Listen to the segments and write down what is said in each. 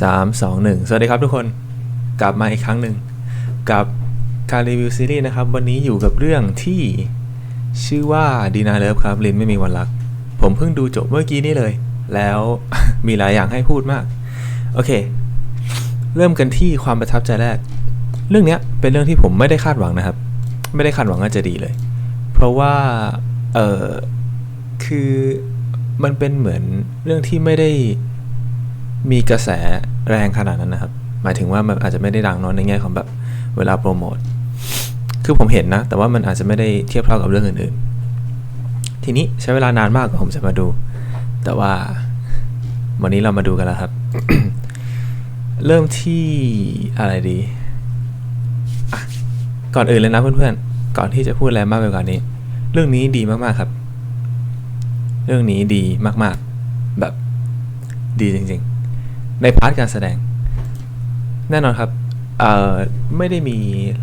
3 2 1 สวัสดีครับทุกคนกลับมาอีกครั้งหนึ่งกับการรีวิวซีรีส์นะครับ วันนี้อยู่กับเรื่องที่ชื่อว่าดีนาเลิฟครับลินไม่มีวันรัก ผมเพิ่งดูจบเมื่อกี้นี่เลย แล้วมีหลายอย่างให้พูดมาก โอเค เริ่มกันที่ความประทับใจแรก เรื่องนี้เป็นเรื่องที่ผมไม่ได้คาดหวังนะครับ ไม่ได้คาดหวังว่าจะดีเลย เพราะว่าเออคือมันเป็นเหมือนเรื่องที่ไม่ได้ มีกระแสแรงขนาดนั้นนะครับ หมายถึงว่ามันอาจจะไม่ได้ดังเนอะในแง่ของแบบเวลาโปรโมท คือผมเห็นนะ แต่ว่ามันอาจจะไม่ได้เทียบเท่ากับเรื่องอื่นๆ ทีนี้ใช้เวลานานมากกว่าผมจะมาดู แต่ว่าวันนี้เรามาดูกันแล้วครับ เริ่มที่อะไรดีก่อนอื่นเลยนะเพื่อนๆ ก่อนที่จะพูดอะไรมากไปกว่านี้ เรื่องนี้ดีมากๆครับ เรื่องนี้ดีมากๆ แบบดีจริงๆ ในพาร์ทการแสดง แน่นอนครับไม่ได้มี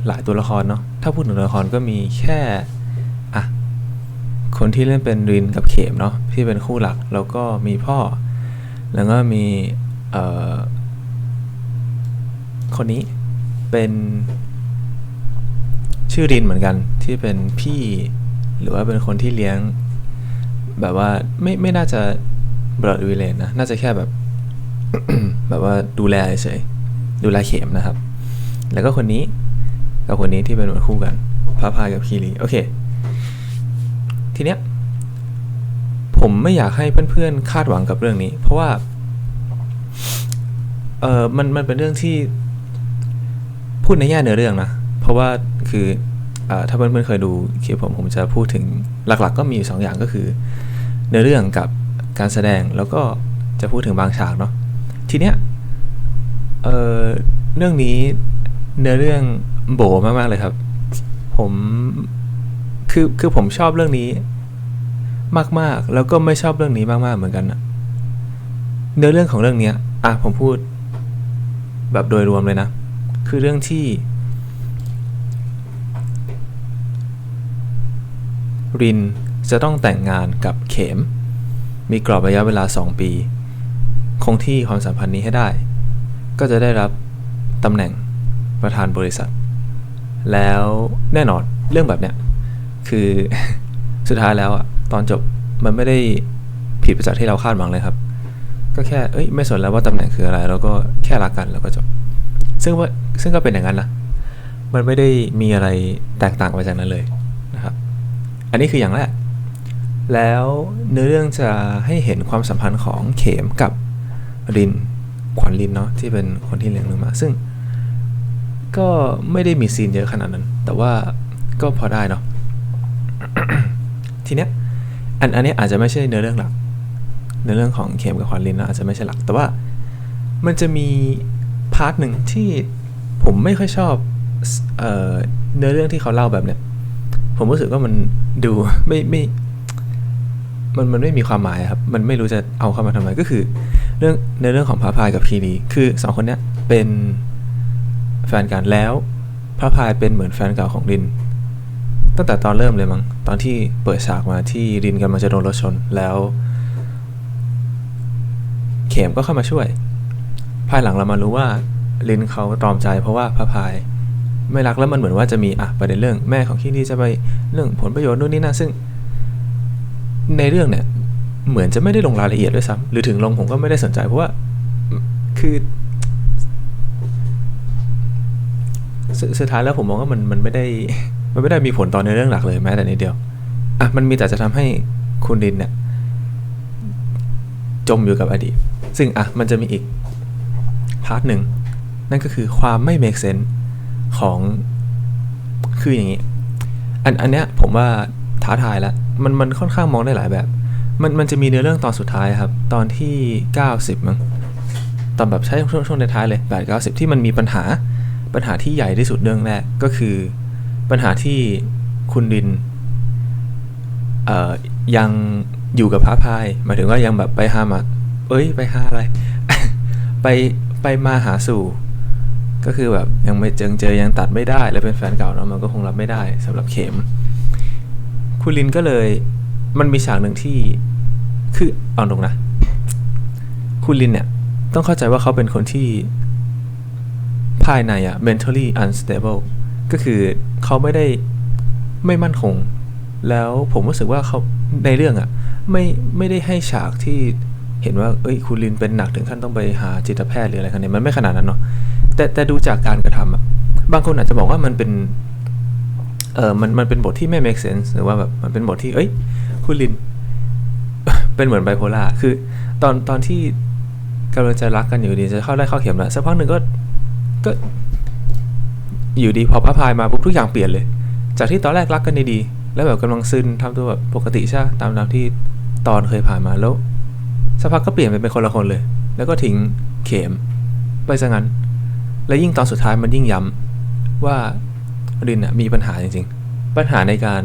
หลายตัวละครเนาะถ้าพูดถึงตัวละครก็มีแค่อะคนที่เล่นเป็นรินกับเขมเนาะที่เป็นคู่หลัก แล้วก็มีพ่อ แล้วก็มีคนนี้เป็นชื่อรินเหมือนกันที่เป็นพี่หรือว่าเป็นคนที่เลี้ยง แบบว่าไม่ไม่น่าจะบลัดวิเลนนะ น่าจะแค่แบบ แบบว่าดูแลเฉยดูแลเข็มนะครับ แล้วก็คนนี้กับคนนี้ที่เป็นหมือนคู่กันพระพายกับคีรีโอเค ทีเนี้ยผมไม่อยากให้เพื่อนๆคาดหวังกับเรื่องนี้ เพราะว่าเออมันมันเป็นเรื่องที่พูดในแง่เนื้อเรื่องนะ เพราะว่าคือออถ้าเพื่อนๆเคยดูคลิปผมผมจะพูดถึงหลักๆ ก็มีอยู่สองอย่างก็คือ เนื้อเรื่องกับการแสดงแล้วก็จะพูดถึงบางฉากเนาะ ทีเนี้ยเออเรื่องนี้เนื้อเรื่องโบมากๆเลยครับ ผมคือคือผมชอบเรื่องนี้ มากๆ แล้วก็ไม่ชอบเรื่องนี้มากๆเหมือนกันนะเนื้อเรื่องของเรื่องเนี้ยอะผมพูด แบบโดยรวมเลยนะ คือเรื่องที่รินจะต้องแต่งงานกับเข็ม มีกรอบระยะเวลา 2 ปี คงที่ความสัมพันธ์นี้ให้ได้ ก็จะได้รับตำแหน่งประธานบริษัท แล้วแน่นอนเรื่องแบบเนี้ยคือสุดท้ายแล้วอะตอนจบมันไม่ได้ผิดไปจากที่เราคาดหวังเลยครับ ก็แค่เอ้ยไม่สนแล้วว่าตำแหน่งคืออะไรแล้วก็แค่รักกันแล้วก็จบ ซึ่งว่าซึ่งก็เป็นอย่างนั้นนะมันไม่ได้มีอะไรแตกต่างไปจากนั้นเลยนะครับ อันนี้คืออย่างแรกแล้วเนื้อเรื่องจะให้เห็นความสัมพันธ์ของเขมกับ รินขวัญรินเนาะที่เป็นคนที่เลี้ยงหนูมา ซึ่งก็ไม่ได้มีซีนเยอะขนาดนั้น แต่ว่าก็พอได้เนาะทีเนี้ยอันอันนี้อาจจะไม่ใช่เนื้อเรื่องหลักเนื้อเรื่องของเขมกับขวัญรินนะอาจจะไม่ใช่หลัก แต่ว่ามันจะมีพาร์ทหนึ่งที่ผมไม่ค่อยชอบเอ่อเนื้อเรื่องที่เขาเล่าแบบเนี้ยผมรู้สึกว่ามันดูไม่ไม่มันมันไม่มีความหมายครับ มันไม่รู้จะเอาเข้ามาทำไมก็คือ เรื่องในเรื่องของพระพายกับคีรีคือสองคนเนี้ยเป็นแฟนกันแล้วพระพายเป็นเหมือนแฟนเก่าของริน ตั้งแต่ตอนเริ่มเลยมั้งตอนที่เปิดฉากมาที่รินกำลังจะโดนรถชนแล้ว เข็มก็เข้ามาช่วย ภายหลังเรามารู้ว่ารินเขาตรอมใจเพราะว่าพระพายไม่รักแล้วมันเหมือนว่าจะมีอะประเด็นเรื่องแม่ของคีรีจะไปเรื่องผลประโยชน์นู่นนี่นั่นซึ่ง ในเรื่องเนี่ย เหมือนจะไม่ได้ลงรายละเอียดด้วยซ้ำหรือถึงลงผมก็ไม่ได้สนใจเพราะว่าคือสสุดท้ายแล้วผมมองว่ามันมันไม่ได้ มันไม่ได้มีผลต่อในเรื่องหลักเลยแม้แต่นิดเดียว อะมันมีแต่จะทำให้คุณดินเนี่ยจมอยู่กับอดีต ซึ่งอะมันจะมีอีกพาร์ทหนึ่งนั่นก็คือความไม่ make sense ของคืออย่างนี้ อันอันเนี้ยผมว่าท้าทายแล้วมันมันค่อนข้างมองได้หลายแบบ มันมันจะมีเนื้อเรื่องตอนสุดท้ายครับ ตอนที่ 90 มั้งตอนแบบใช้ช่วงช่วงท้ายเลย8 90ที่มันมีปัญหาปัญหาที่ใหญ่ที่สุดเรื่องแรกก็คือ ปัญหาที่คุณดินเอ่อยังอยู่กับพระพายหมายถึงว่ายังแบบไปหามาเอ้ยไปหาอะไร ไปไปมาหาสู่ ก็คือแบบยังไม่เจอเจอยังตัดไม่ได้ แล้วเป็นแฟนเก่าเนาะมันก็คงรับไม่ได้สำหรับเข็ม คุณลินก็เลย มันมีฉากหนึ่งที่ คือเอาตรงนะ คุณลินเนี่ย ต้องเข้าใจว่าเขาเป็นคนที่ ภายในอะ mentally unstable ก็คือเขาไม่ได้ไม่มั่นคง แล้วผมรู้สึกว่าเขาในเรื่องอะไม่ไม่ได้ให้ฉากที่เห็นว่า เอ้ย คุณลินเป็นหนักถึงขั้นต้องไปหาจิตแพทย์หรืออะไรกันเนี่ยมันไม่ขนาดนั้นเนาะแต่แต่ดูจากการกระทำอะบางคนอาจจะบอกว่ามันเป็น เออมันมันเป็นบทที่ไม่ make sense หรือว่าแบบมันเป็นบทที่เอ้ยคุณลิน เป็นเหมือนไบโพล่าคือ ตอนตอนที่กำลังจะรักกันอยู่ดีจะเข้าได้เข้าเข็มแล้วสักพักหนึ่งก็ก็อยู่ดีพอพระพายมาปุ๊บทุกอย่างเปลี่ยนเลย จากที่ตอนแรกรักกันดีๆแล้วแบบกำลังซึนทำตัวแบบปกติใช่ตามตามที่ตอนเคยผ่านมาแล้วสักพักก็เปลี่ยนไปเป็นคนละคนเลย แล้วก็ทิ้งเข็มไปซะงั้น และยิ่งตอนสุดท้ายมันยิ่งย้ำว่า รินน่ะมีปัญหาจริง ๆ ปัญหาในการ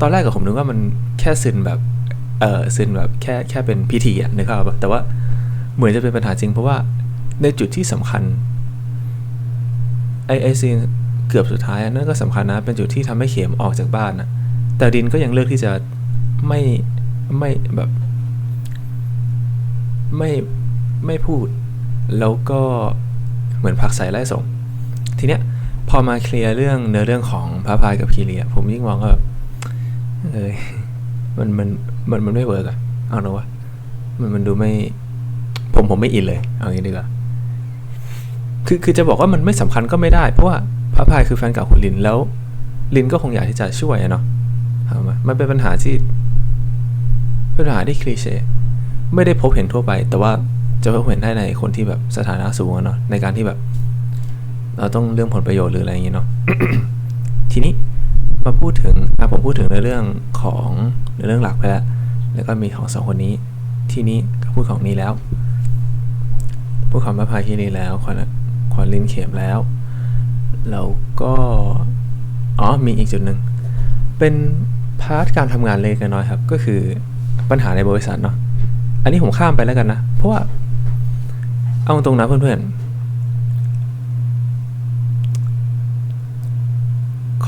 ตอนแรกกับผมนึกว่ามันแค่ซึนแบบเออซึนแบบแค่แค่เป็นพิธีอะนึกภาพปะแต่ว่าเหมือนจะเป็นปัญหาจริง เพราะว่าในจุดที่สำคัญไอไอซีนเกือบสุดท้ายนั่นก็สำคัญนะเป็นจุดที่ทำให้เข็มออกจากบ้านนะแต่ดินก็ยังเลือกที่จะไม่ไม่แบบไม่ไม่พูด แล้วก็เหมือนผักใส่ไล่ส่ง ทีเนี้ย พอมาเคลียร์เรื่องเนื้อเรื่องของพระพายกับคีเรียผมยิ่งมองว่าแบบเอยมันมันมันมันไม่เวิร์กอะเอาเนอะวะมันมันดูไม่ ผมผมไม่อินเลย เอางี้ดีกว่าคือคือจะบอกว่ามันไม่สำคัญก็ไม่ได้ เพราะว่าพระพายคือแฟนเก่าคุณลินแล้ว ลินก็คงอยากที่จะช่วยเนาะเอามามันเป็นปัญหาที่เป็นปัญหาที่คลีเช่ไม่ได้พบเห็นทั่วไป แต่ว่าจะพบเห็นได้ในคนที่แบบสถานะสูงเนาะในการที่แบบ เราต้องเรื่องผลประโยชน์หรืออะไรอย่างเงี้เนาะทีนี้มาพูดถึงอะผมพูดถึงในเรื่องของในเรื่องหลักไปแล้วแล้วก็มีของสองคนนี้ทีนี้ก็พูดของนี้แล้วพูดของพระพายคีรีแล้วขวัญขวัญลินเข็มแล้วแล้วก็อ๋อมีอีกจุดหนึ่งเป็นพาร์ทการทำงานเล็กน้อยครับ ก็คือปัญหาในบริษัทเนาะอันนี้ผมข้ามไปแล้วกันนะ เพราะว่าเอาตรงนะเพื่อนๆ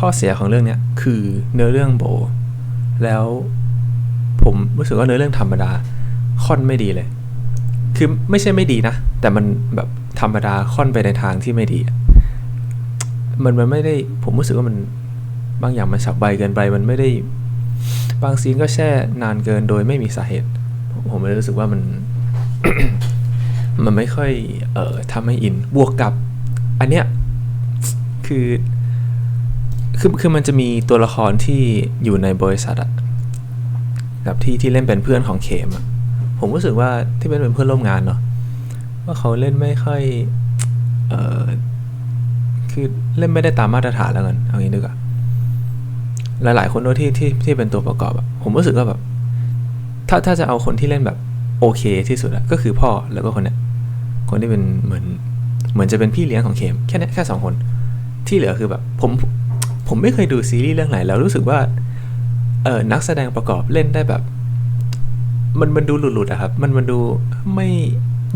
ข้อเสียของเรื่องเนี้ยคือเนื้อเรื่องโบ แล้วผมรู้สึกว่าเนื้อเรื่องธรรมดาค่อนไม่ดีเลย คือไม่ใช่ไม่ดีนะ แต่มันแบบธรรมดาค่อนไปในทางที่ไม่ดี มันมันไม่ได้ผมรู้สึกว่ามันบางอย่างมันฉับไวเกินไปมันไม่ได้ บางซีนก็แช่นานเกินโดยไม่มีสาเหตุ ผมผมเลยรู้สึกว่ามัน มันไม่ค่อย เอ่อทำให้อินบวกกับ อันเนี้ยคือ คือคือมันจะมีตัวละครที่อยู่ในบริษัทอะกับที่ที่เล่นเป็นเพื่อนของเขมอะผมรู้สึกว่าที่เป็นเป็นเพื่อนร่วมงานเนาะว่าเขาเล่นไม่ค่อยเออคือเล่นไม่ได้ตามมาตรฐานแล้วกันเอางี้ดีกว่าหลาย ๆ คนด้วยที่ที่ที่เป็นตัวประกอบอะผมรู้สึกว่าแบบ ถ้าถ้าจะเอาคนที่เล่นแบบโอเคที่สุดอะก็คือพ่อแล้วก็คนเนี้ยคนที่เป็นเหมือนเหมือนจะเป็นพี่เลี้ยงของเคมแค่นี้แค่สองคน ที่เหลือคือแบบ ผม ผมไม่เคยดูซีรีส์เรื่องไหนแล้วรู้สึกว่าเออนักแสดงประกอบเล่นได้แบบ มันมันดูหลุดๆอะครับ มันมันดูไม่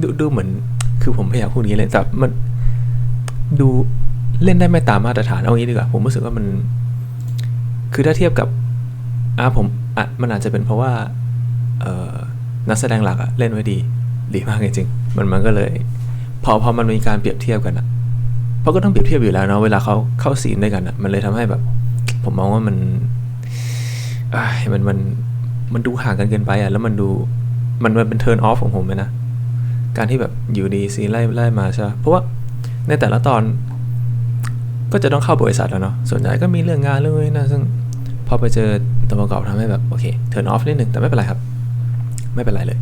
ดูดูเหมือน คือผมพยายามพูดงนี้เลยแต่มันดูเล่นได้ไม่ตามมาตรฐานเอางี้ดีกว่าผมรู้สึกว่ามัน คือถ้าเทียบกับอะผมอะมันอาจจะเป็นเพราะว่าเออนักแสดงหลักอะเล่นไว้ดี ดีมากจริงๆมันมันก็เลย พอพอมันมีการเปรียบเทียบกันอะ เพราะก็ต้องเปรียบเทียบอยู่แล้วเนาะเวลาเขาเข้าซีนด้วยกันอะมันเลยทำให้แบบ ผมมองว่ามันอมันมันมันดูห่างกันเกินไปอะแล้วมันดูมันมันเป็นเทิร์นออฟของผมเลยนะ การที่แบบอยู่ดีซีนไล่ไล่มาใช่เพราะว่าในแต่ละตอนก็จะต้องเข้าบริษัทแล้วเนาะ ส่วนใหญ่ก็มีเรื่องงานเรื่องนี้นะ ซึ่งพอไปเจอตัวประกอบทำให้แบบโอเคเทิร์นออฟนิดนึง แต่ไม่เป็นไรครับ ไม่เป็นไรเลย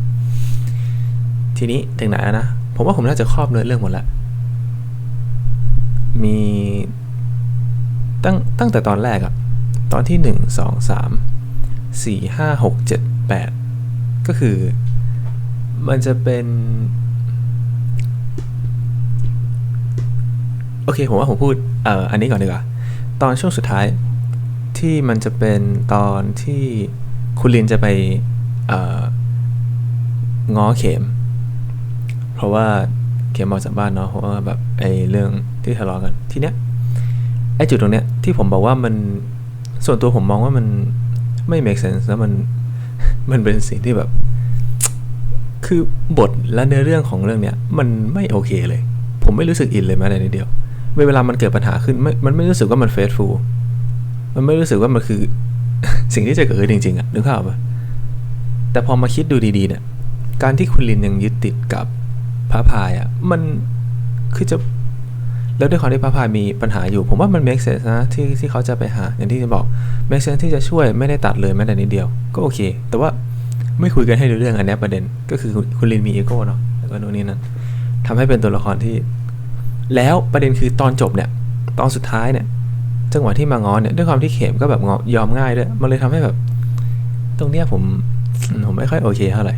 ทีนี้ถึงไหนแล้วนะ ผมว่าผมน่าจะครอบเนื้อเรื่องหมดละ มีตั้งตั้งแต่ตอนแรกอะตอนที่หนึ่งสองสามสี่ห้าหกเจ็ดแปดก็คือมันจะเป็น โอเค ผมว่าผมพูดเอ่ออันนี้ก่อนดีกว่า ตอนช่วงสุดท้ายที่มันจะเป็นตอนที่คุณลินจะไปเอ่อง้อเข็ม เพราะว่าเข็มออกจากบ้านเนาะเพราะว่าแบบไอ้เรื่อง ที่ทะเลาะกัน ทีเนี้ยไอ้จุดตรงเนี้ยที่ผมบอกว่ามันส่วนตัวผมมองว่ามันไม่ make sense แล้วมันมันเป็นสิ่งที่แบบ คือบทและเนื้อเรื่องของเรื่องเนี้ยมันไม่โอเคเลย ผมไม่รู้สึกอินเลยแม้แต่นิดเดียวเวลามันเกิดปัญหาขึ้นไม่มันไม่รู้สึกว่ามันเฟสฟูลมันไม่รู้สึกว่ามันคือ สิ่งที่จะเกิดขึ้นจริงๆอะนึกภาพปะแต่พอมาคิดดูดีๆเนี่ยการที่คุณลินยังยึดติดกับพระพายอะมันคือจะ แล้วด้วยความที่พระพายมีปัญหาอยู่ ผมว่ามัน make sense นะที่ที่เขาจะไปหาอย่างที่จะบอก make sense ที่จะช่วยไม่ได้ตัดเลยแม้แต่นิดเดียว ก็โอเค แต่ว่าไม่คุยกันให้รู้เรื่องอันนี้ประเด็นก็คือคุณลินมีอีโก้เนาะแล้วก็โน่นนี่นั่นทำให้เป็นตัวละครที่ แล้วประเด็นคือตอนจบเนี่ย ตอนสุดท้ายเนี่ย จังหวะที่มาง้อเนี่ยด้วยความที่เข็มก็แบบงอยอมง่ายด้วยมันเลยทำให้แบบ ตรงเนี้ยผมผมไม่ค่อยโอเคเท่าไหร่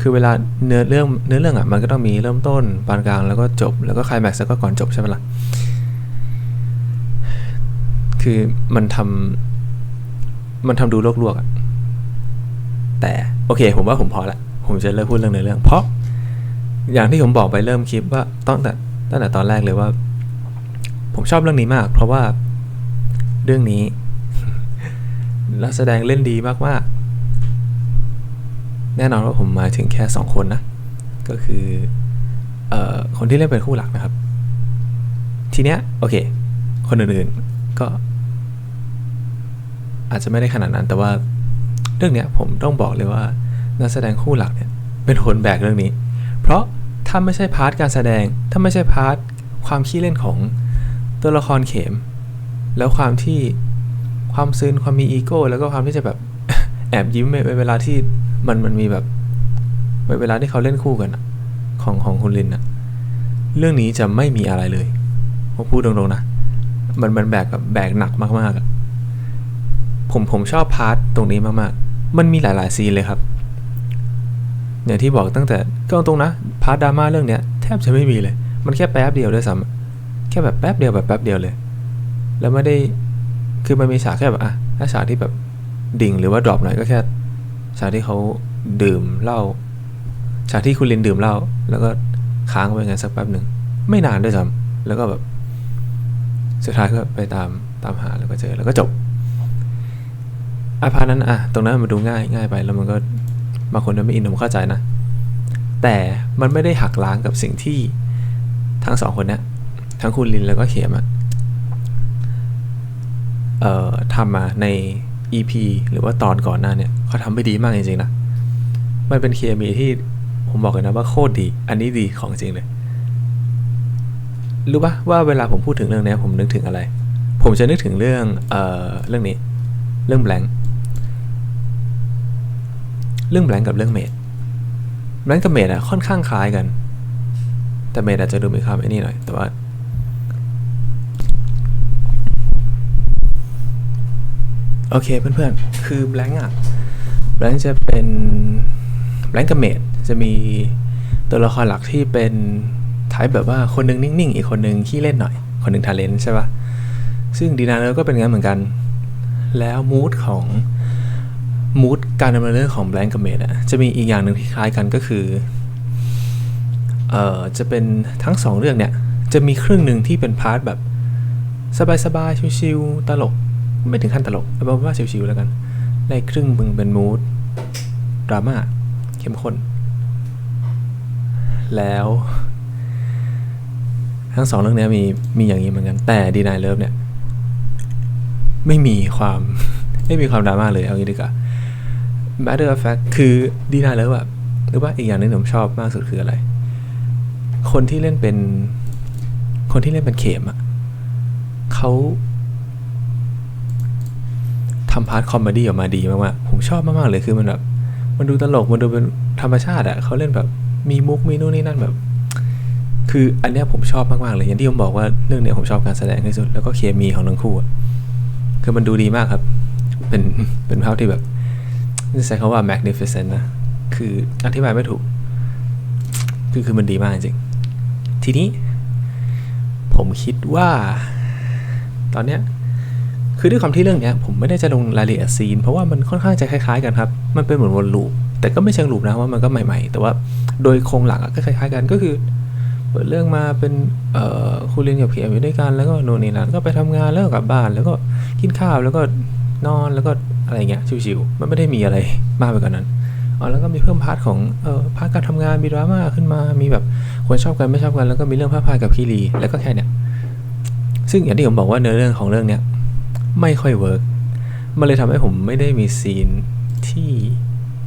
คือเวลาเนื้อเรื่องเนื้อเรื่องอะมันก็ต้องมีเริ่มต้นปานกลางแล้วก็จบแล้วก็คลายแม็กซ์แล้วก็ก่อนจบใช่ไหมล่ะคือมันทำมันทำดูลวกอะแต่โอเค ผมว่าผมพอละ ผมจะเลิกพูดเรื่องเนื้อเรื่อง เพราะ อย่างที่ผมบอกไปเริ่มคลิปว่าตั้งแต่ตั้งแต่ตอนแรกเลยว่า ผมชอบเรื่องนี้มาก เพราะว่าเรื่องนี้นักแสดงเล่นดีมากๆ แน่นอนว่าผมหมายถึงแค่สองคนนะ ก็คือออคนที่เล่นเป็นคู่หลักนะครับ ทีเนี้ยโอเค คนอื่นๆก็ อาจจะไม่ได้ขนาดนั้น แต่ว่าเรื่องเนี้ยผมต้องบอกเลยว่านักแสดงคู่หลักเนี่ยเป็นคนแบกเรื่องนี้ เพราะถ้าไม่ใช่พาร์ทการแสดง ถ้าไม่ใช่พาร์ทความขี้เล่นของตัวละครเข็ม แล้วความที่ความซึนความมีอีโก้ แล้วก็ความที่จะแบบแอบยิ้มเวลาที่ มันมันมีแบบเวลาที่เขาเล่นคู่กันของของคุณลินอะเรื่องนี้จะไม่มีอะไรเลยผมพูดตรงๆนะ มันมันแบกแบบแบกหนักมากๆอะผมผมชอบพาร์ทตรงนี้มากๆ มันมีหลายๆซีนเลยครับ อย่างที่บอกตั้งแต่ก็ตรงนะพาร์ทดราม่าเรื่องเนี้ยแทบจะไม่มีเลย มันแค่แป๊บเดียวด้วยซ้ำแค่แบบแป๊บเดียวแบบแป๊บเดียวเลย แล้วไม่ได้คือมันมีฉากแค่แบบอะถ้าฉากที่แบบดิ่งหรือว่าดรอปหน่อยก็แค่ ฉากที่เขาดื่มเหล้าฉากที่คุณลินดื่มเหล้าแล้วก็ค้างไว้งั้นสักแป๊บหนึ่งไม่นานด้วยซ้ำแล้วก็แบบ สุดท้ายก็ไปตามตามหาแล้วก็เจอแล้วก็จบอาพานั้นอะตรงนั้นมันดูง่ายง่ายไป แล้วมันก็บางคนจะไม่อินผมเข้าใจนะ แต่มันไม่ได้หักล้างกับสิ่งที่ทั้งสองคนเนี้ยทั้งคุณลินแล้วก็เขียมอะเอ่อทำมาใน EP หรือว่าตอนก่อนหน้าเนี่ยเขาทำไปดีมากจริงๆนะ มันเป็นเคมีที่ผมบอกเลยนะว่าโคตรดี อันนี้ดีของจริงเลย รู้ปะว่าเวลาผมพูดถึงเรื่องนี้ผมนึกถึงอะไร ผมจะนึกถึงเรื่องเอ่อเรื่องนี้ เรื่องแบงค์เรื่องแบงค์กับเรื่องเมดแบงค์กับเมดอะค่อนข้างคล้ายกัน แต่เมดอาจจะดูมีความไอ้นี่หน่อย แต่ว่า โอเคเพื่อนๆ คือแบงค์อะแบงค์จะเป็นแบงค์กับเมดจะมีตัวละครหลักที่เป็นทป์แบบว่าคนนึงนิ่งๆ อีกคนนึงขี้เล่นหน่อย คนหนึงทาเลนใช่ปะซึ่งดีนาเนอร์ก็เป็นงั้นเหมือนกัน แล้วมูดของมูดการดำเนินเรื่องของแบงค์กับเมดอะจะมีอีกอย่างหนึ่งที่คล้ายกันก็คือเอ่อจะเป็นทั้งสองเรื่องเนี่ยจะมีครึ่งหนึ่งที่เป็นพาร์ทแบบสบายๆชิวๆตลก ไม่ถึงขั้นตลกเอาเป็นว่าชิวๆแล้วกัน ในครึ่งมึงเป็นมูดดราม่าเข้มข้น แล้ว ทั้งสองเรื่องนี้มีมีอย่างนี้เหมือนกัน แต่ดีนายเลิฟเนี่ย ไม่มีความ ไม่มีความดราม่าเลยเอางี้ดีกว่า matter of fact คือดีนายเลิฟแบบหรือว่าอีกอย่างหนึงผมชอบมากสุดคืออะไร คนที่เล่นเป็น คนที่เล่นเป็นเข็มอะเขา ทำพาร์ทคอมเมดี้ออกมาดีมากๆ ผมชอบมากๆเลยคือมันแบบมันดูตลกมันดูเป็นธรรมชาติอะเขาเล่นแบบมีมุกมีนู่นนี่นั่นแบบ คืออันเนี้ยผมชอบมากๆเลยอย่างที่ผมบอกว่าเรื่องเนี้ยผมชอบการแสดงที่สุด แล้วก็เคมีของทั้งคู่อะคือมันดูดีมากครับ เป็นเป็นภาพที่แบบใช้คำว่า magnificent นะคืออธิบายไม่ถูก คือคือมันดีมากจริงทีนี้ ผมคิดว่า ตอนเนี้ย คือด้วยความที่เรื่องนี้ผมไม่ได้จะลงรายละเอียดซีน เพราะว่ามันค่อนข้างจะคล้ายๆกันครับ มันเป็นเหมือนวนลูปแต่ก็ไม่เชิงลูปนะว่ามันก็ใหม่ ๆ แต่ว่าโดยโครงหลักก็คล้ายๆกันก็คือเปิดเรื่องมาเป็นคุณเรียนกับเขียอยู่ด้วยกันแล้วก็โน่นนี่นั่นก็ไปทำงานแล้วก็กลับบ้าน แล้วก็กินข้าวแล้วก็นอนแล้วก็อะไรเงี้ยชิวๆมันไม่ได้มีอะไรมากไปกว่านั้นอ๋อแล้วก็มีเพิ่มพาร์ทของเออพาร์ทการทำงานมีดราม่าขึ้นมามีแบบคนชอบกันไม่ชอบกันแล้วก็มีเรื่องพระพายกับคีรีแล้วก็แค่เนี้ยซึ่งอย่างที่ผมบอกว่าเนื้อเรื่องของเรื่องเนี้ย ไม่ค่อยเวิร์กมันเลยทำให้ผมไม่ได้มีซีนที่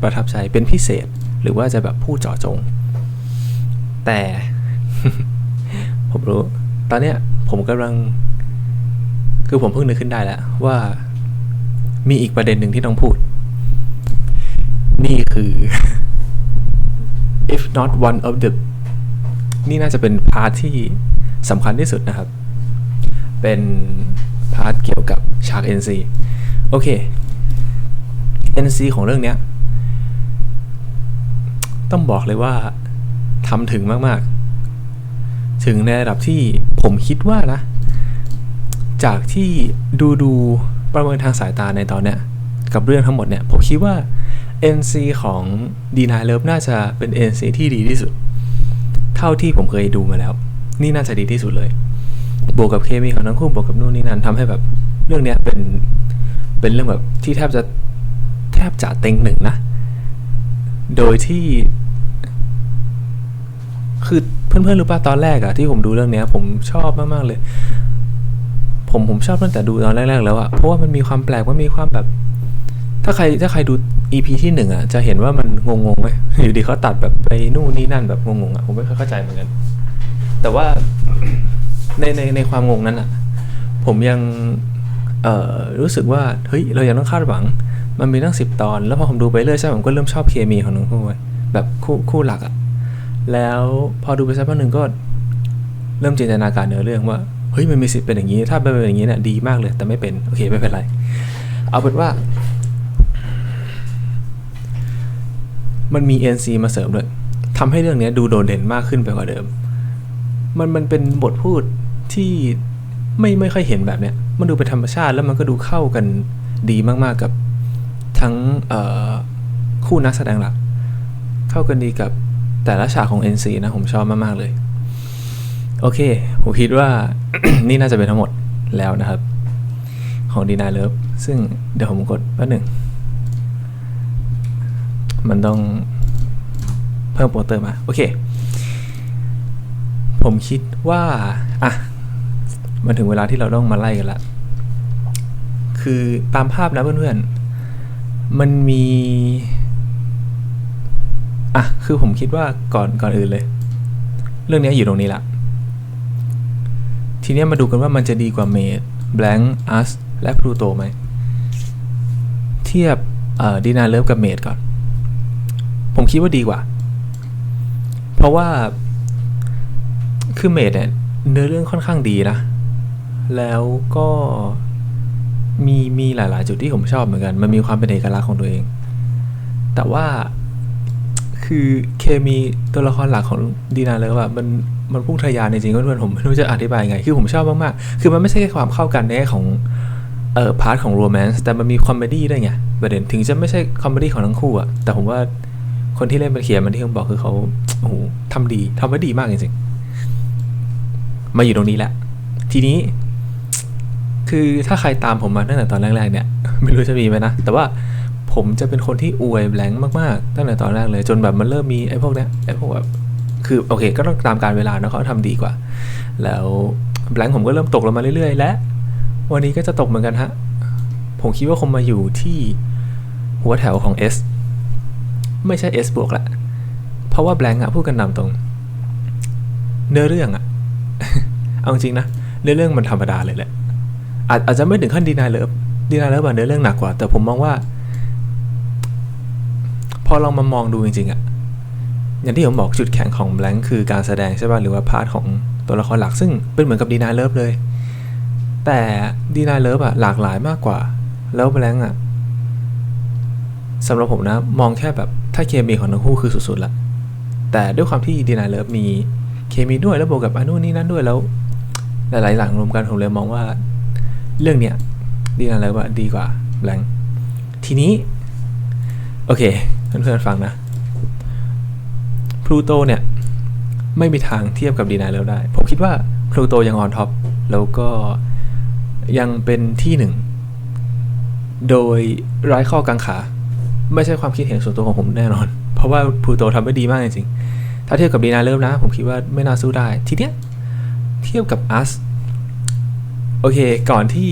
ประทับใจเป็นพิเศษ หรือว่าจะแบบพูดเจาะจง แต่ ผมรู้ ตอนเนี้ยผมกำลัง คือผมเพิ่งนึกขึ้นได้แล้ว ว่ามีอีกประเด็นหนึ่งที่ต้องพูด นี่คือ if not one of the นี่น่าจะเป็นพาร์ทที่สำคัญที่สุดนะครับ เป็น พาร์ทเกี่ยวกับฉาก NC โอเค NC ของเรื่องเนี้ย ต้องบอกเลยว่าทำถึงมาก ๆ ถึงในระดับที่ผมคิดว่านะ จากที่ดูดูประเมินทางสายตาในตอนเนี้ย กับเรื่องทั้งหมดเนี่ย ผมคิดว่า NC ของ d ีน y Love น่าจะเป็น NC ที่ดีที่สุด เท่าที่ผมเคยดูมาแล้ว นี่น่าจะดีที่สุดเลย บวกกับเคมีของทั้งคู่บวกกับนู่นนี่นั่นทำให้แบบเรื่องเนี้ยเป็นเป็นเรื่องแบบที่แทบจะแทบจะเต็งหนึ่งนะ โดยที่ คือเพื่อนๆรู้ป่ะตอนแรกอะที่ผมดูเรื่องเนี้ย ผมชอบมากๆเลย ผมผมชอบตั้งแต่ดูตอนแรกๆแล้วอะเพราะว่ามันมีความแปลกมันมีความแบบ ถ้าใครถ้าใครดู EP ที่หนึ่งอะจะเห็นว่ามันงงๆไหมอยู่ดีเขาตัดแบบไปนู่นนี่นั่นแบบงงๆอะผมไม่ค่อยเข้าใจเหมือนกัน แต่ว่า ในในในความงงนั้นอะผมยังเอ่อรู้สึกว่าเฮ้ยเรายังต้องคาดหวัง มันมีตั้งสิบตอน แล้วพอผมดูไปเรื่อยใช่ผมก็เริ่มชอบเคมีของทั้งคู่เว้ยแบบคู่คู่หลักอะแล้วพอดูไปสักพักหนึ่งก็เริ่มจินตนาการเนื้อเรื่องว่าเฮ้ยมันมีสิทธิ์เป็นอย่างนี้ ถ้าเป็นอย่างนี้เนี่ยดีมากเลย แต่ไม่เป็นโอเคไม่เป็นไร เอาเป็นว่า มันมี NC มาเสริมด้วยทำให้เรื่องเนี้ยดูโดดเด่นมากขึ้นไปกว่าเดิม มันมันเป็นบทพูด ที่ไม่ไม่ค่อยเห็นแบบเนี้ยมันดูเป็นธรรมชาติแล้วมันก็ดูเข้ากันดีมากๆกับทั้งคู่นักแสดงหลัก เข้ากันดีกับแต่ละฉากของ NC นะ ผมชอบมากๆเลย โอเค ผมคิดว่า นี่น่าจะเป็นทั้งหมดแล้วนะครับ ของดีนาเลิฟซึ่งเดี๋ยวผมกดแป๊บหนึ่ง มันต้องเพิ่มโปสเตอร์มา โอเค ผมคิดว่า อะ มันถึงเวลาที่เราต้องมาไล่กันละ คือตามภาพนะเพื่อนๆ มันมี อะ คือผมคิดว่าก่อนก่อนอื่นเลย เรื่องนี้อยู่ตรงนี้ละ ทีนี้มาดูกันว่ามันจะดีกว่าเมดแบงค์อัสและพลูโตไหม เทียบดีนาเลิฟกับเมดก่อน ผมคิดว่าดีกว่า เพราะว่าคือเมดเนี่ยเนื้อเรื่องค่อนข้างดีนะ แล้วก็มีมีหลาย ๆ จุดที่ผมชอบเหมือนกัน มันมีความเป็นเอกลักษณ์ของตัวเอง แต่ว่าคือเคมีตัวละครหลักของดีนาเลยว่ามันมันพุ่งทะยานจริงๆเพื่อนๆผมไม่รู้จะอธิบายไง คือผมชอบมาก ๆ คือมันไม่ใช่แค่ความเข้ากันในแง่ของเอ่อพาร์ทของโรแมนต์แต่มันมีคอมเมดี้ด้วยไงประเด็นถึงจะไม่ใช่คอมเมดี้ของทั้งคู่อะแต่ผมว่าคนที่เล่นเป็นเขียนมันที่ผมบอกคือเขาโอ้โหทำดีทำไว้ดีมากจริงๆ มาอยู่ตรงนี้แหละ ทีนี้ คือถ้าใครตามผมมาตั้งแต่ตอนแรกๆเนี่ย ไม่รู้จะมีไหมนะ แต่ว่าผมจะเป็นคนที่อวยแบงค์มากๆตั้งแต่ตอนแรกเลย จนแบบมันเริ่มมีไอ้พวกเนี้ยไอ้พวกแบบคือโอเคก็ต้องตามการเวลานะเขาทำดีกว่า แล้วแบงค์ผมก็เริ่มตกลงมาเรื่อยๆ และ วันนี้ก็จะตกเหมือนกันฮะ ผมคิดว่าคงมาอยู่ที่หัวแถวของ S ไม่ใช่ S บวกละเพราะว่าแบงค์อะพูดกันนำตรง เนื้อเรื่องอะเอาจริงนะเนื้อเรื่องมันธรรมดาเลยแหละ อาจอาจจะไม่ถึงขั้นดีนายเลิฟดีนายเลิฟอะเนื้อเรื่องหนักกว่า แต่ผมมองว่า พอเรามามองดูจริงๆอะอย่างที่ผมบอกจุดแข็งของแบงค์คือการแสดงใช่ป่ะหรือว่าพาร์ทของตัวละครหลักซึ่งเป็นเหมือนกับดีนายเลิฟเลย แต่ดีนายเลิฟอะหลากหลายมากกว่า แล้วแบงค์อะสำหรับผมนะ มองแค่แบบถ้าเคมีของทั้งคู่คือสุดๆละแต่ด้วยความที่ดีนายเลิฟมีเคมีด้วยแล้วบวกกับอนนู้นนี่นั่นด้วยแล้ว หลายๆหลังรวมกันผมเลยมองว่า เรื่องเนี้ยดีนายเลิฟอะดีกว่าแบงทีนี้ โอเคเพื่อนๆฟังนะพลูโตเนี่ย ไม่มีทางเทียบกับดีนายเลิฟได้ ผมคิดว่าพลูโตยังออนท็อปแล้วก็ยังเป็นที่หนึ่ง โดยไร้ข้อกังขา ไม่ใช่ความคิดเห็นส่วนตัวของผมแน่นอน เพราะว่าพลูโตทำได้ดีมากจริงๆถ้าเทียบกับดีนาเลิฟนะ ผมคิดว่าไม่น่าสู้ได้ ทีเนี้ยเทียบกับอัส โอเค ก่อนที่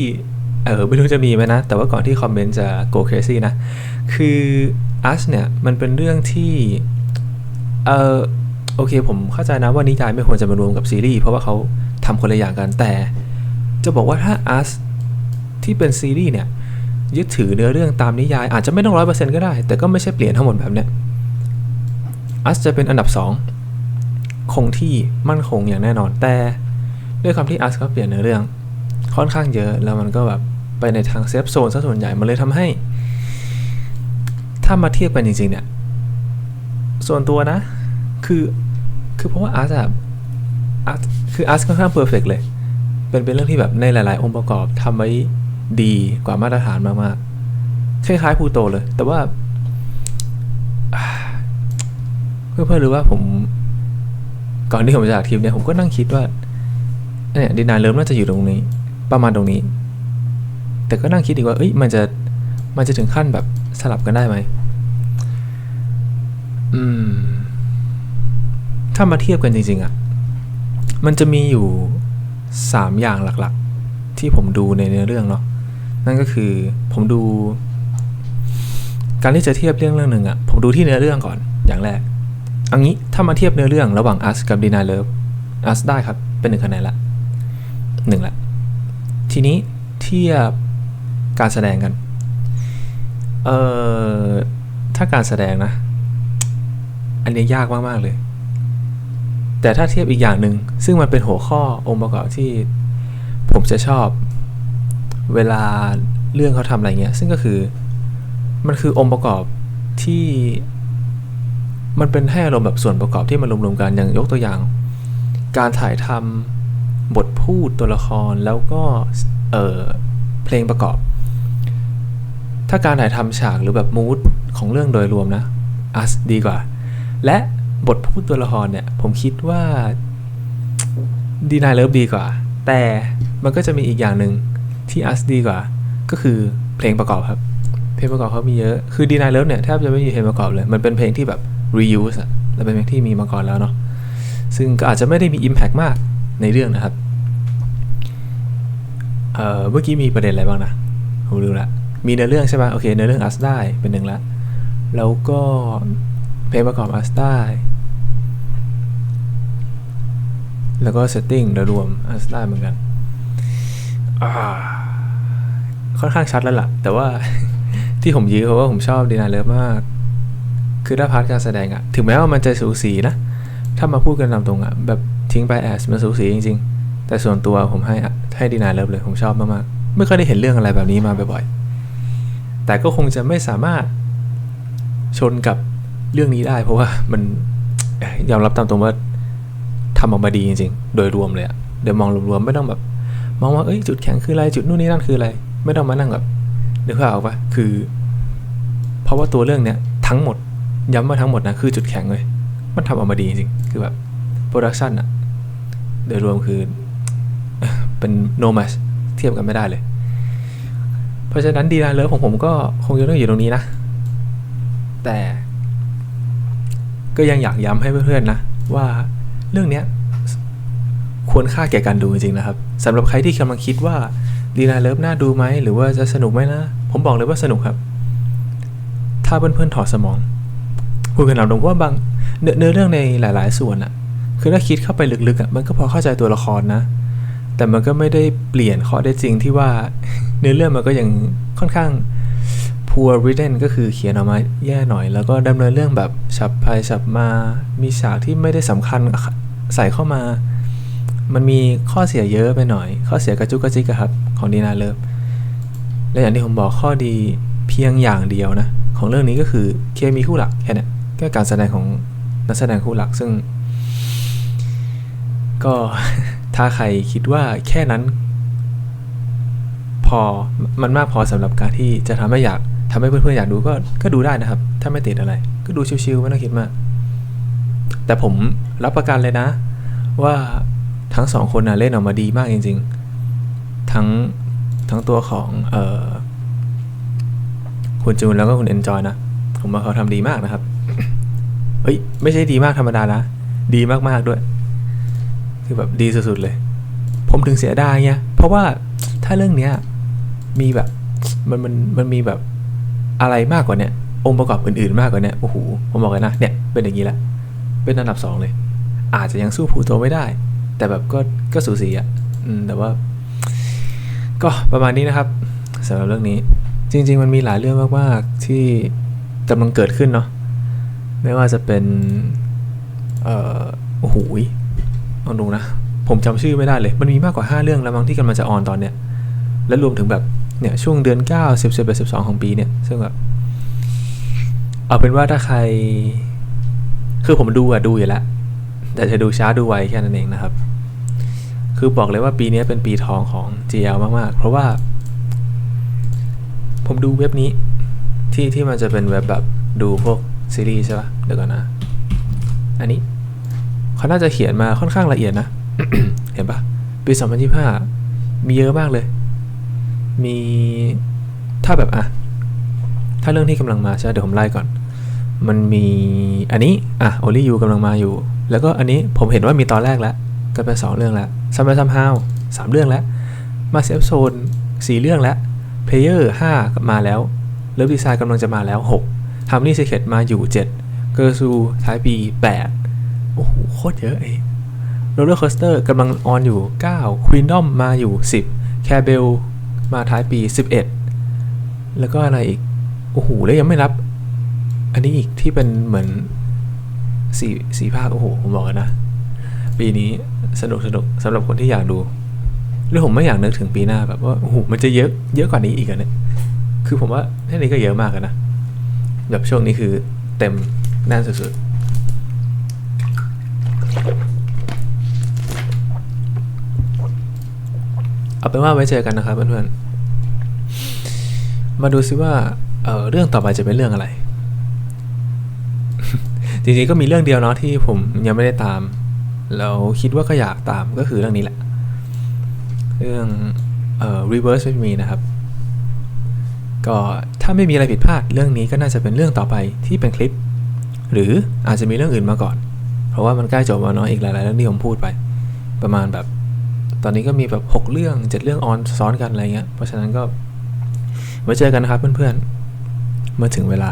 เออไม่รู้จะมีไหมนะ แต่ว่าก่อนที่คอมเมนต์จะ go crazy นะ คืออัสเนี่ย มันเป็นเรื่องที่ เออโอเค ผมเข้าใจนะว่านิยายไม่ควรจะมารวมกับซีรีส์เพราะว่าเขาทำคนละอย่างกัน แต่จะบอกว่าถ้าอัสที่เป็นซีรีส์เนี่ย ยึดถือเนื้อเรื่องตามนิยาย อาจจะไม่ต้องร้อยเปอร์เซ็นต์ก็ได้ แต่ก็ไม่ใช่เปลี่ยนทั้งหมดแบบเนี้ยอัสจะเป็นอันดับ 2 คงที่มั่นคงอย่างแน่นอนแต่ด้วยความที่อัสก็เปลี่ยนเนื้อเรื่อง ค่อนข้างเยอะแล้วมันก็แบบไปในทางเซฟโซนซะส่วนใหญ่ มันเลยทำให้ ถ้ามาเทียบกันจริง ๆ เนี่ย ส่วนตัวนะ คือคือเพราะว่าอาร์ตอะอาร์ตคืออาร์ตค่อนข้างเพอร์เฟกเลย เป็นเป็นเรื่องที่แบบในหลาย ๆ องค์ประกอบทำไว้ดีกว่ามาตรฐานมากๆคล้ายๆพูโตเลย แต่ว่าอ่าเพื่อนๆรู้ว่าผม ก่อนที่ผมจะจากทีมเนี่ยผมก็นั่งคิดว่าเนี่ยดีนายเริ่มน่าจะอยู่ตรงนี้ ประมาณตรงนี้ แต่ก็นั่งคิดอีกว่า เอ้ย มันจะ มันจะถึงขั้นแบบสลับกันได้ไหม อืม ถ้ามาเทียบกันจริงๆอะ่ะ มันจะมีอยู่ 3 อย่างหลักๆ ที่ผมดูในเนื้อเรื่องเนาะ นั่นก็คือผมดู การที่จะเทียบเรื่องเรื่องหนึ่งอะ่ะ ผมดูที่เนื้อเรื่องก่อน อย่างแรกอันนี้ถ้ามาเทียบเนื้อเรื่องระหว่างอัสกับดีนาเลิฟอัสได้ครับ เป็นหนึ่งคะแนนละหนึ่งละ ทีนี้เทียบการแสดงกัน เอ่อ ถ้าการแสดงนะ อันนี้ยากมาก ๆ เลย แต่ถ้าเทียบอีกอย่างหนึ่ง ซึ่งมันเป็นหัวข้อองค์ประกอบที่ผมจะชอบ เวลาเรื่องเขาทำอะไรเงี้ย ซึ่งก็คือ มันคือองค์ประกอบที่มันเป็นให้อารมณ์แบบส่วนประกอบที่มันรวมๆกันอย่างยกตัวอย่าง การถ่ายทำ บทพูดตัวละครแล้วก็เออเพลงประกอบ ถ้าการถ่ายทำฉากหรือแบบมูดของเรื่องโดยรวมนะอัสดีกว่า และบทพูดตัวละครเนี่ย ผมคิดว่าดีนายเลิฟดีกว่า แต่มันก็จะมีอีกอย่างหนึ่งที่อัสดีกว่า ก็คือเพลงประกอบครับ เพลงประกอบเขามีเยอะ คือดีนายเลิฟเนี่ยแทบจะไม่มีเพลงประกอบเลย มันเป็นเพลงที่แบบ reuse อะและเป็นเพลงที่มีมาก่อนแล้วเนาะซึ่งก็อาจจะไม่ได้มี impact มาก ในเรื่องนะครับ เอ่อ เมื่อกี้มีประเด็นอะไรบ้างนะ ผมรู้ละ มีเนื้อเรื่องใช่ไหมโอเคเนื้อเรื่องอัสได้เป็นหนึ่งละ แล้วก็เพลงประกอบอัสได้แล้วก็เซตติ้งโดยรวมอัสได้เหมือนกัน ค่อนข้างชัดแล้วล่ะ แต่ว่าที่ผมยื้อเพราะว่าผมชอบดีนาเลิฟมาก คือถ้าพาร์ทการแสดงอะถึงแม้ว่ามันจะสูสีนะ ถ้ามาพูดกันตามตรงอะแบบ ทิ้งไปแอสมันสูสีจริง ๆ แต่ส่วนตัวผมให้ให้ดีนาเลิฟเลย ผมชอบมากๆ ไม่ค่อยได้เห็นเรื่องอะไรแบบนี้มาบ่อยๆ แต่ก็คงจะไม่สามารถชนกับเรื่องนี้ได้ เพราะว่ามันยอมรับตามตรงว่าทำออกมาดีจริงๆ โดยรวมเลยอะเดี๋ยวมองรวมๆ ไม่ต้องแบบ มองว่า เอ้ย จุดแข็งคืออะไร จุดนู่นนี่นั่นคืออะไร ไม่ต้องมานั่งแบบนึกภาพออกปะคือ เพราะว่าตัวเรื่องเนี้ยทั้งหมด ย้ำว่าทั้งหมดนะ คือจุดแข็งเลย มันทำออกมาดีจริงๆคือแบบโปรดักชันอะ โดยรวมคือเป็นโนมัสเทียบกันไม่ได้เลย เพราะฉะนั้นดีนะเลิฟของผมก็คงจะต้องอยู่ตรงนี้นะ แต่ก็ยังอยากย้ำให้เพื่อนๆนะ ว่าเรื่องเนี้ยควรค่าแก่การดูจริงๆนะครับสำหรับใครที่กำลังคิดว่าดีนาเลิฟน่าดูไหมหรือว่าจะสนุกไหมนะ ผมบอกเลยว่าสนุกครับ ถ้าเพื่อนๆถอดสมองพูดกันเอาตรงว่าบางเนื้อเรื่องในหลาย ๆ ส่วนอะ คือถ้าคิดเข้าไปลึกๆอะมันก็พอเข้าใจตัวละครนะ แต่มันก็ไม่ได้เปลี่ยนข้อได้จริงที่ว่าเนื้อเรื่องมันก็ยังค่อนข้าง poor written ก็คือเขียนออกมาแย่หน่อย แล้วก็ดำเนินเรื่องแบบฉับไปฉับมา มีฉากที่ไม่ได้สำคัญใส่เข้ามา มันมีข้อเสียเยอะไปหน่อย ข้อเสียกระจุกกระจิกครับ ของดีนาเลิฟและอย่างที่ผมบอกข้อดีเพียงอย่างเดียวนะ ของเรื่องนี้ก็คือเคมีคู่หลักแค่นี้ก็การแสดงของนักแสดงคู่หลักซึ่ง ก็ถ้าใครคิดว่าแค่นั้นพอมันมากพอสำหรับการที่จะทำให้อยากทำให้เพื่อนๆอยากดูก็ก็ดูได้นะครับ ถ้าไม่ติดอะไร ก็ดูชิวๆไม่ต้องคิดมาก แต่ผมรับประกันเลยนะ ว่าทั้งสองคนนะเล่นออกมาดีมากจริง ๆ ทั้งทั้งตัวของเอ่อคุณจูนแล้วก็คุณเอนจอยนะ ผมว่าเขาทำดีมากนะครับ เฮ้ย ไม่ใช่ดีมากธรรมดานะ ดีมากๆด้วย คือแบบดีสุดๆเลย ผมถึงเสียดายไงเพราะว่าถ้าเรื่องเนี้ยมีแบบมันมันมันมีแบบอะไรมากกว่าเนี้ยองค์ประกอบอื่นๆมากกว่าเนี้ยโอ้โหผมบอกเลยนะเนี่ยเป็นอย่างนี้แหละเป็นอันดับสองเลย อาจจะยังสู้ผูโตไม่ได้ แต่แบบก็ก็สูสีอะ่ะแต่ว่า ก็ประมาณนี้นะครับสำหรับเรื่องนี้ จริง ๆ มันมีหลายเรื่องมากๆที่กำลังเกิดขึ้นเนาะไม่ว่าจะเป็น เอ่อโอ้โห ลองดูนะ ผมจำชื่อไม่ได้เลย มันมีมากกว่า 5 เรื่องแล้วมั้งที่กำลังจะออนตอนเนี้ย และรวมถึงแบบเนี่ยช่วงเดือน 9 10 11 12 ของปีเนี่ย ซึ่งแบบเอาเป็นว่าถ้าใคร คือผมดูอะดูอยู่แล้วแต่จะดูช้าดูไวแค่นั้นเองนะครับ คือบอกเลยว่าปีนี้เป็นปีทองของ GL มากๆ เพราะว่า ผมดูเว็บนี้ ที่ที่มันจะเป็นเว็บแบบดูพวกซีรีส์ใช่ป่ะเดี๋ยวก่อนนะ อันนี้ เขาน่าจะเขียนมาค่อนข้างละเอียดนะ เห็นปะปี2025มีเยอะมากเลย มีถ้าแบบอะ ถ้าเรื่องที่กำลังมาใช่เดี๋ยวผมไล่ก่อน มันมีอันนี้ อะ Only You กำลังมาอยู่ แล้วก็อันนี้ผมเห็นว่ามีตอนแรกแล้วก็เป็นสองเรื่องแล้วซัมเมอร์ซัมฮาวสามเรื่องแล้วมาเซฟโซนสี่เรื่องแล้วเพลเยอร์ห้ามาแล้วเลิฟดีไซน์กำลังจะมาแล้วหกฮัมนี่เซเคตมาอยู่เจ็ดเกอร์ซูท้ายปีแปด อ้โหโคตรเยอะเองโรลเลอร์คอสเตอร์กำลังออนอยู่9 Queendom มาอยู่ 10 c a b e l มาท้ายปี 11 แล้วก็อะไรอีก โอ้โห แล้วยังไม่รับ อันนี้อีกที่เป็นเหมือนสีสีภาค โอ้โห ผมบอกนะ ปีนี้สนุกสนุกสำหรับคนที่อยากดูแล้วผมไม่อยากนึกถึงปีหน้าแบบว่าโอ้โหมันจะเยอะเยอะกว่านี้อีกอะเนี่ยคือผมว่าแค่นี้ก็เยอะมากนะแบบช่วงนี้คือเต็มแน่นสุดๆ เอาเป็นว่าไว้เจอกันนะครับเพื่อนๆ มาดูซิว่าเเรื่องต่อไปจะเป็นเรื่องอะไร จริงๆก็มีเรื่องเดียวเนาะที่ผมยังไม่ได้ตาม แล้วคิดว่าก็อยากตามก็คือเรื่องนี้แหละ เรื่องเอ่อ reverse with me นะครับ ก็ถ้าไม่มีอะไรผิดพลาดเรื่องนี้ก็น่าจะเป็นเรื่องต่อไปที่เป็นคลิป หรืออาจจะมีเรื่องอื่นมาก่อน เพราะว่ามันใกล้จบแล้วเนาะอีกหลายๆเรื่องที่ผมพูดไป ประมาณแบบ ตอนนี้ก็มีแบบ 6 เรื่อง 7 เรื่องออนซ้อนกันอะไรเงี้ย เพราะฉะนั้นก็ไว้เจอกันนะครับเพื่อนๆ เมื่อถึงเวลา